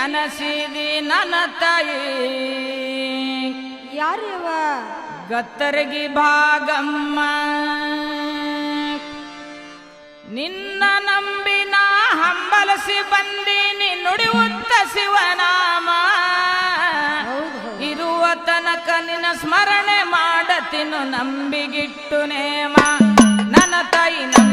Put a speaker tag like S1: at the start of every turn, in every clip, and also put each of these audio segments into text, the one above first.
S1: ನೆನಸಿದಿ ನನ್ನ ತಾಯಿ.
S2: ಯಾರ್ಯವ
S1: ಗತ್ತರಗಿ ಭಾಗಮ್ಮ. ನಿನ್ನ ನಂಬಿನ ಹಂಬಲಸಿ ಬಂದೀನಿ ನುಡಿಯುತ್ತ ಶಿವನಾಮ. ಇರುವ ತನಕ ನಿನ್ನ ಸ್ಮರಣೆ ಮಾಡತಿನು ನಂಬಿಗಿಟ್ಟು ನೇಮ. ನನ್ನ ತಾಯಿ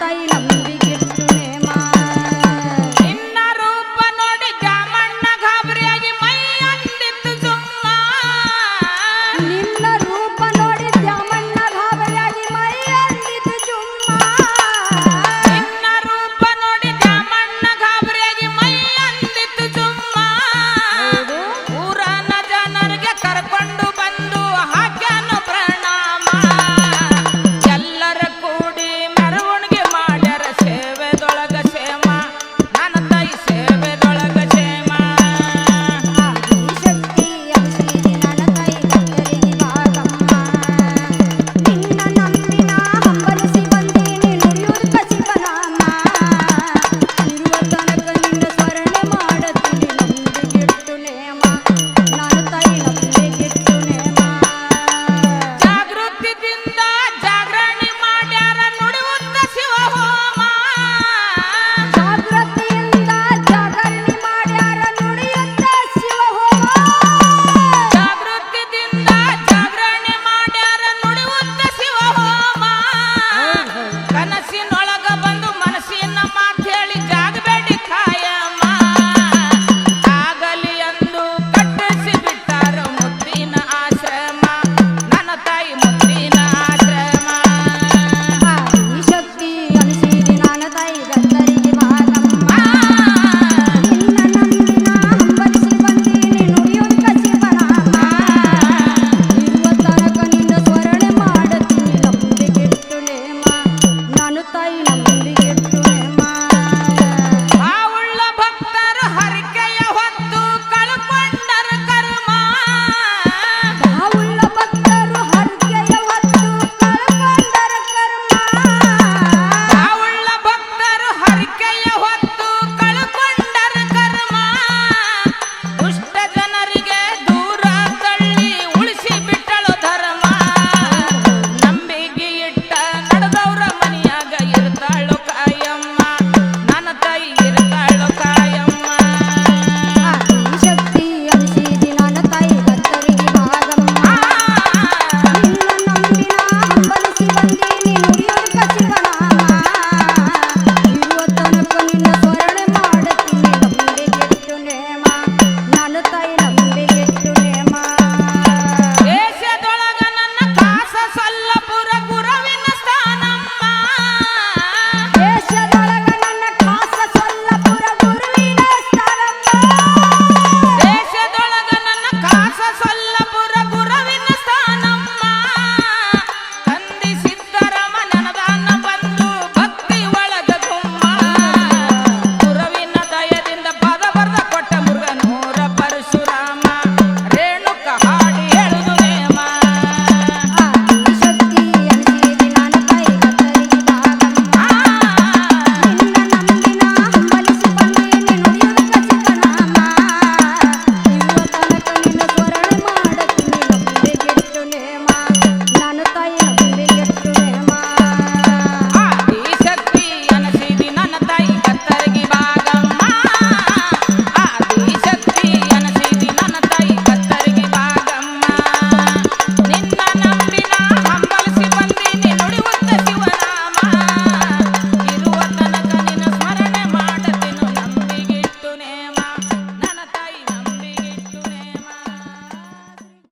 S1: 低能